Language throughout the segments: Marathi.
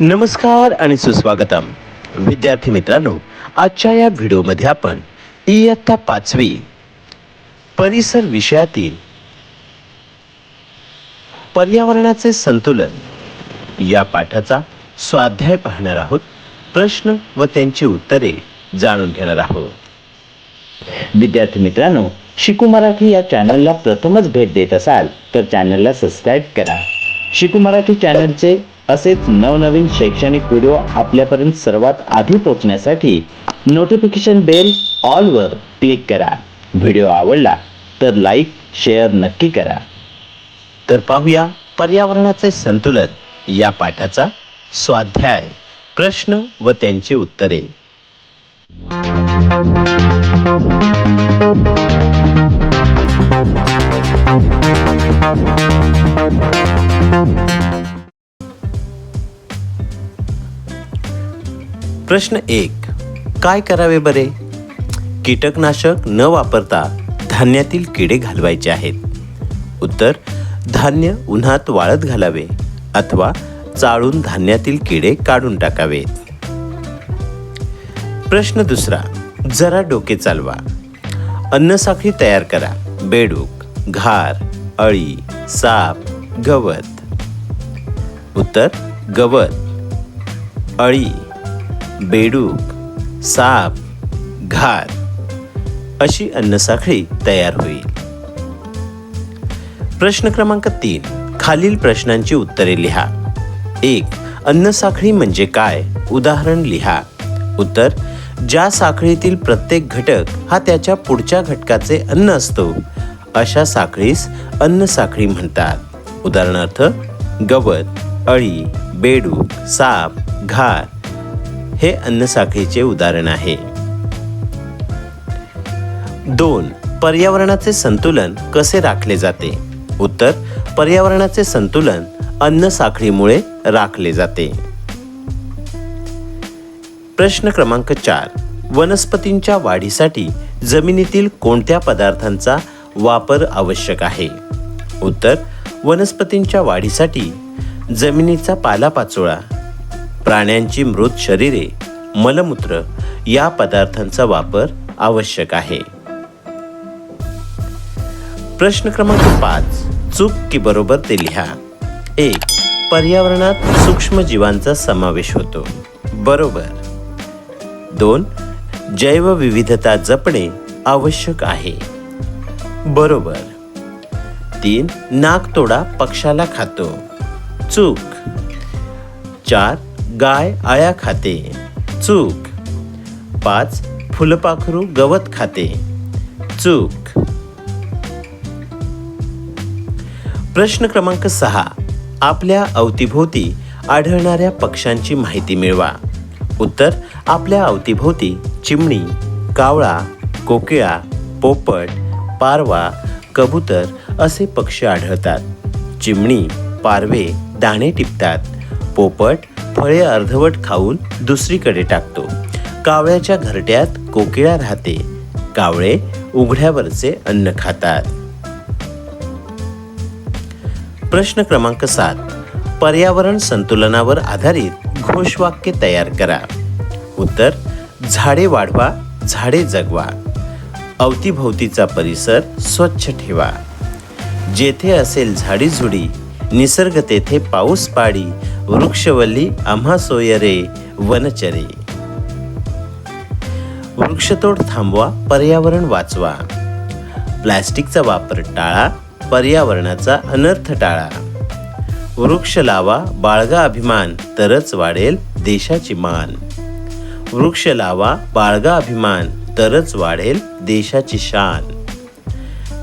नमस्कार आणि सुस्वागतम. विद्यार्थी मित्रांनो आजच्या या व्हिडिओमध्ये आपण इयत्ता पाचवी परिसर विषयातील पर्यावरणाचे संतुलन या पाठाचा स्वाध्याय पाहणार आहोत. प्रश्न व त्यांची उत्तरे जाणून घेणार आहोत. विद्यार्थी मित्रांनो शिकू मराठी या चॅनलला प्रथमच भेट देत असाल तर चॅनलला सबस्क्राईब करा. शिकू मराठी चॅनलचे असेच नवनवीन शैक्षणिक व्हिडिओ आपल्यापर्यंत सर्वात आधी पोहोचण्यासाठी नोटिफिकेशन बेल ऑलवर क्लिक करा. व्हिडिओ आवडला तर लाईक शेअर नक्की करा. तर पाहूया पर्यावरणाचे संतुलन या पाठाचा स्वाध्याय प्रश्न व त्यांची उत्तरे. प्रश्न एक काय करावे बरे? कीटकनाशक न वापरता धान्यातील किडे घालवायचे आहेत. उत्तर धान्य उन्हात वाळत घालावे अथवा चाळून धान्यातील किडे काढून टाकावेत प्रश्न दुसरा जरा डोके चालवा. अन्नसाखळी तयार करा. बेडूक घार अळी साप गवत. उत्तर गवत. अळी. बेडूक साप घार अशी अन्नसाखळी तयार होईल. प्रश्न क्रमांक तीन. खालील प्रश्नांची उत्तरे लिहा. एक अन्नसाखळी म्हणजे काय? उदाहरण लिहा. उत्तर ज्या साखळीतील प्रत्येक घटक हा त्याच्या पुढच्या घटकाचे अन्न असतो अशा साखळीस अन्नसाखळी म्हणतात. उदाहरणार्थ गवत अळी बेडूक साप घार हे अन्नसाखळीचे उदाहरण आहे. दोन पर्यावरणाचे संतुलन कसे राखले जाते? उत्तर पर्यावरणाचे संतुलन अन्न साखळीमुळे राखले जाते. प्रश्न क्रमांक चार वनस्पतींच्या वाढीसाठी जमिनीतील कोणत्या पदार्थांचा वापर आवश्यक आहे? उत्तर वनस्पतींच्या वाढीसाठी जमिनीचा पालापाचोळा प्राण्यांची मृत शरीरे मलमूत्र या पदार्थांचा वापर आवश्यक आहे. प्रश्न क्रमांक पाच. चूक की बरोबर ते लिहा. एक पर्यावरणात सूक्ष्म जीवांचा समावेश होतो. बरोबर. दोन जैवविविधता जपणे आवश्यक आहे. बरोबर. तीन नाकतोडा पक्षाला खातो. चूक. चार गाय आळ्या खाते. चूक. पाच फुलपाखरू गवत खाते. चूक. प्रश्न क्रमांक सहा. आपल्या अवतीभोवती आढळणाऱ्या पक्ष्यांची माहिती मिळवा. उत्तर आपल्या अवतीभोवती चिमणी कावळा कोकिळा पोपट पारवा कबूतर असे पक्षी आढळतात. चिमणी पारवे दाणे टिपतात. पोपट फळे अर्धवट खाऊन दुसरीकडे टाकतो. कावळ्याच्या घरट्यात कोकिळा राहते. कावळे उघड्यावरचे अन्न खातात. प्रश्न क्रमांक सात. पर्यावरण संतुलनावर आधारित घोषवाक्य तयार करा. उत्तर झाडे वाढवा झाडे जगवा. अवतीभोवतीचा परिसर स्वच्छ ठेवा. जेथे असेल झाडीझुडी निसर्ग तेथे पाऊस पाडी वृक्षवल्ली आम्हा सोयरे वनचरे. वृक्षतोड थांबवा पर्यावरण वाचवा. प्लॅस्टिकचा वापर टाळा पर्यावरणाचा अनर्थ टाळा. वृक्ष लावा बाळगा अभिमान तरच वाढेल देशाची मान. वृक्ष लावा बाळगा अभिमान तरच वाढेल देशाची शान.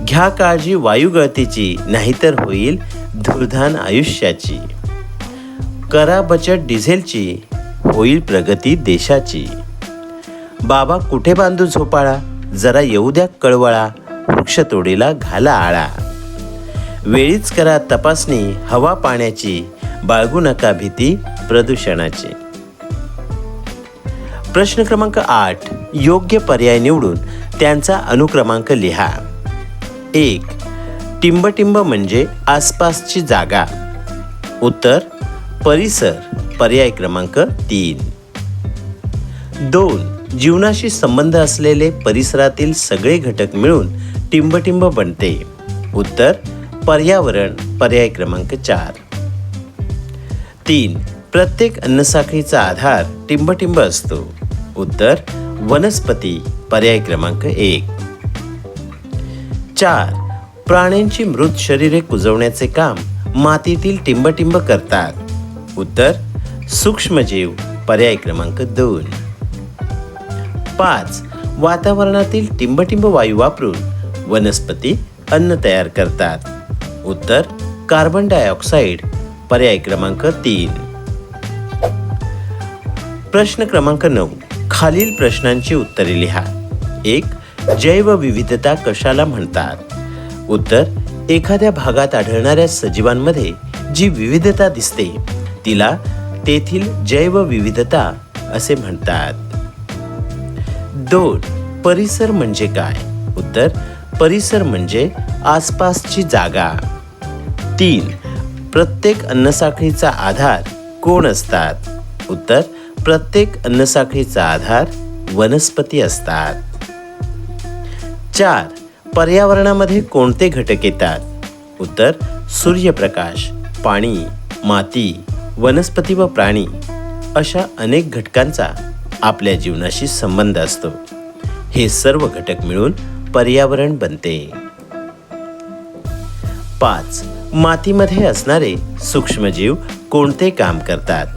घ्या काळजी वायुगळतीची नाहीतर होईल धुरधान आयुष्याची. करा बचत डिझेलची होईल प्रगती देशाची. बाबा कुठे बांधू झोपाळा? जरा येऊ द्या कळवळा वृक्षतोडीला घाला आळा. वेळीच करा तपासणी हवा पाण्याची बाळगू नका भीती प्रदूषणाची. प्रश्न क्रमांक आठ योग्य पर्याय निवडून त्यांचा अनुक्रमांक लिहा. एक टिंबटिंब म्हणजे आसपासची जागा. उत्तर परिसर पर्याय क्रमांक तीन. दोन जीवनाशी संबंध असलेले परिसरातील सगळे घटक मिळून टिंबटिंब बनते. उत्तर पर्यावरण पर्याय क्रमांक चार. तीन प्रत्येक अन्नसाखळीचा आधार टिंबटिंब असतो. उत्तर वनस्पती पर्याय क्रमांक एक. चार प्राण्यांची मृत शरीरे कुजवण्याचे काम मातीतील टिंबटिंब करतात. उत्तर सूक्ष्मजीव पर्याय क्रमांक दोन. पाच वातावरणातील टिंबटिंब वायू वापरून वनस्पती अन्न तयार करतात. उत्तर कार्बन डायऑक्साईड पर्याय क्रमांक तीन. प्रश्न क्रमांक नऊ. खालील प्रश्नांची उत्तरे लिहा. एक जैवविविधता कशाला म्हणतात? उत्तर एखाद्या भागात आढळणाऱ्या सजीवांमध्ये जी विविधता दिसते तिला तेथील जैवविविधता असे म्हणतात. दोन परिसर म्हणजे काय? उत्तर परिसर म्हणजे आसपासची जागा. तीन प्रत्येक अन्नसाखळीचा आधार कोण असतात? उत्तर प्रत्येक अन्नसाखळीचा आधार वनस्पती असतात. चार पर्यावरणामध्ये कोणते घटक येतात? उत्तर सूर्यप्रकाश पाणी माती वनस्पती व प्राणी अशा अनेक घटकांचा आपल्या जीवनाशी संबंध असतो. हे सर्व घटक मिळून पर्यावरण बनते. पाच मातीमध्ये असणारे सूक्ष्मजीव कोणते काम करतात?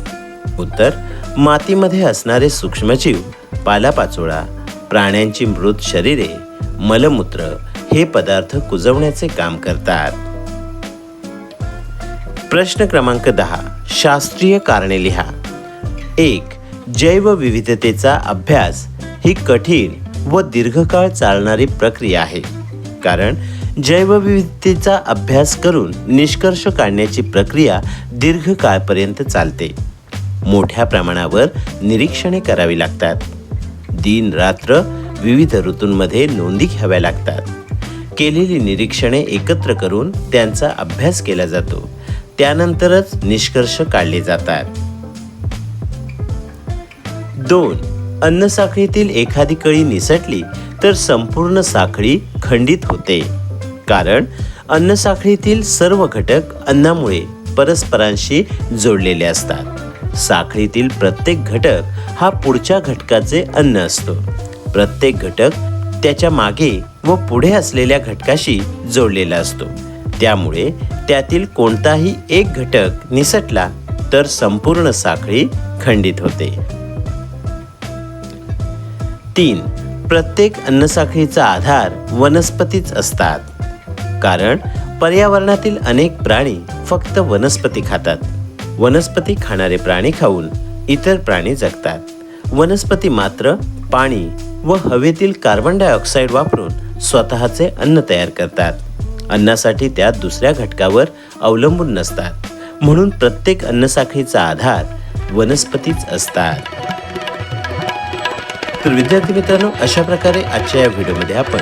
उत्तर मातीमध्ये असणारे सूक्ष्मजीव पालापाचोळा प्राण्यांची मृत शरीरे मलमूत्र हे पदार्थ कुजवण्याचे काम करतात. प्रश्न क्रमांक दहा. शास्त्रीय कारणे लिहा. एक जैवविविधतेचा अभ्यास ही कठीण व दीर्घकाळ चालणारी प्रक्रिया आहे. कारण जैवविविधतेचा अभ्यास करून निष्कर्ष काढण्याची प्रक्रिया दीर्घकाळपर्यंत चालते. मोठ्या प्रमाणावर निरीक्षणे करावी लागतात. दिन रात्र विविध ऋतूंमध्ये नोंदी घ्याव्या लागतात. केलेली निरीक्षणे एकत्र करून त्यांचा अभ्यास केला जातो. त्यानंतरच निष्कर्ष काढले जातात. दोन. अन्न साखळीतील एखादी कळी निसटली तर संपूर्ण साखळी खंडित होते. कारण अन्न साखळीतील सर्व घटक अन्नामुळे परस्परांशी जोडलेले असतात. साखळीतील प्रत्येक घटक हा पुढच्या घटकाचे अन्न असतो. प्रत्येक घटक त्याच्यामागे व पुढे असलेल्या घटकाशी जोडलेला असतो. त्यामुळे त्यातील कोणताही एक घटक निसटला तर संपूर्ण साखळी खंडित होते. तीन प्रत्येक अन्नसाखळीचा आधार वनस्पतीच असतात. कारण पर्यावरणातील अनेक प्राणी फक्त वनस्पती खातात. वनस्पती खाणारे प्राणी खाऊन इतर प्राणी जगतात. वनस्पती मात्र पाणी व हवेतील कार्बन डायऑक्साईड वापरून स्वतःचे अन्न तयार करतात. अन्नासाठी त्या दुसऱ्या घटकावर अवलंबून नसतात. म्हणून प्रत्येक अन्नसाखळीचा आधार वनस्पतीच असतात. तर विद्यार्थी मित्रांनो अशा प्रकारे आजच्या या व्हिडिओमध्ये आपण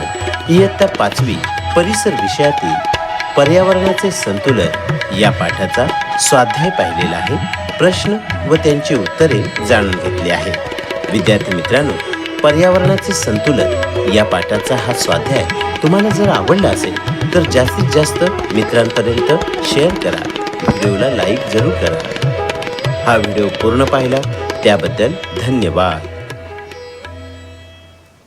इयत्ता पाचवी परिसर विषयातील पर्यावरणाचे संतुलन या पाठाचा स्वाध्याय पाहिलेला आहे. प्रश्न व त्यांची उत्तरे जाणून घेतली आहेत. विद्यार्थी मित्रांनो पर्यावरणाचे संतुलन या पाठाचा हा स्वाध्याय तुम्हाला जर आवडला असेल तर जास्तीत जास्त मित्रांपर्यंत शेअर करा. व्हिडिओला लाईक जरूर करा. हा व्हिडिओ पूर्ण पाहिला त्याबद्दल धन्यवाद.